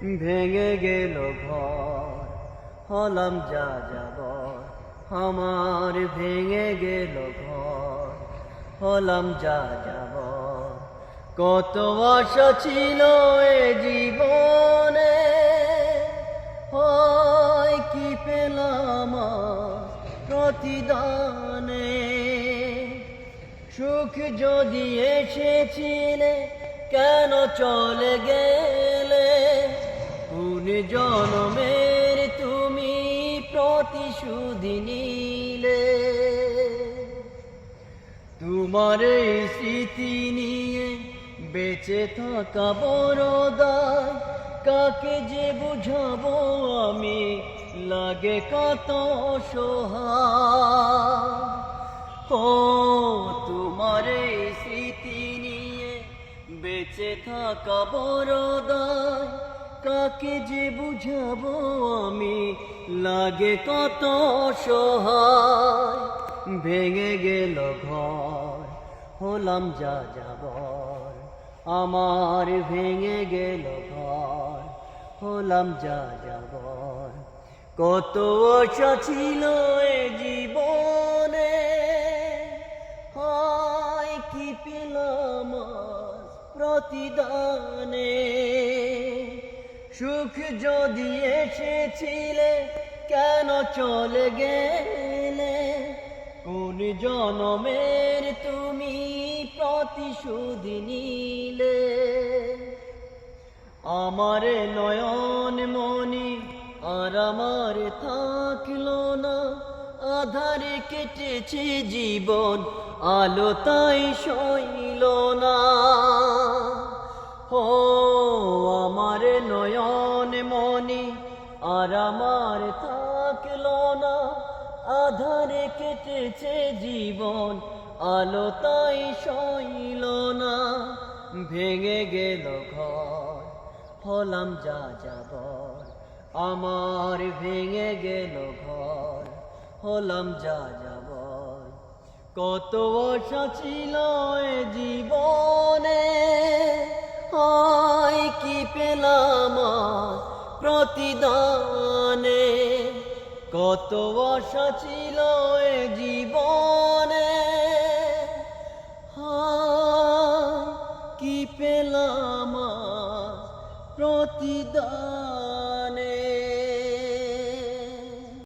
ভেঙে গেল ঘর, হলাম যা যাব আমার ভেঙে গেল ঘর, হলাম যা যাব কত আশা ছিল এ জীবনে, হয় কি পেলাম প্রতিদানে? সুখ যদি এসেছিলে, কেন চলে গেলে? কোন জনমের তুমি প্রতিশোধ নিলে। তোমার এই স্মৃতি নিয়ে বেঁচে থাকা বড়দায় কাকে যে বুঝাবো আমি? লাগে কত সোহা ও, তোমার এই স্মৃতি নিয়ে বেঁচে থাকা বড় দায় কাকে যে বুঝাবো আমি? লাগে কত সহায়। ভেঙে গেল ঘর, হলাম যা যাবর। আমার ভেঙে গেল ঘর, হলাম যা যাবর। কত আশা ছিল এ জীবনে। হয় কি পেলাম প্রতিদানে? সুখ যদি এসেছিলে, কেন চলে গেলে? কোন জনমের তুমি প্রতিশোধ নিলে? আমার নয়ন মনি আর আমার থাকল না। আধারে কেটেছে জীবন, আলো তাই সইল না। আর আমার থাকল না। আধারে কেটেছে জীবন, আলো তাই সইল না। ভেঙে গেল ঘর, হলাম যা যাবর আমার ভেঙে গেল ঘর, হলাম যা যাবর কত আশা ছিল জীবনে হয় কি পেলাম প্রতিদানে কত আশা ছিল এ জীবনে। কি পেলাম প্রতিদান?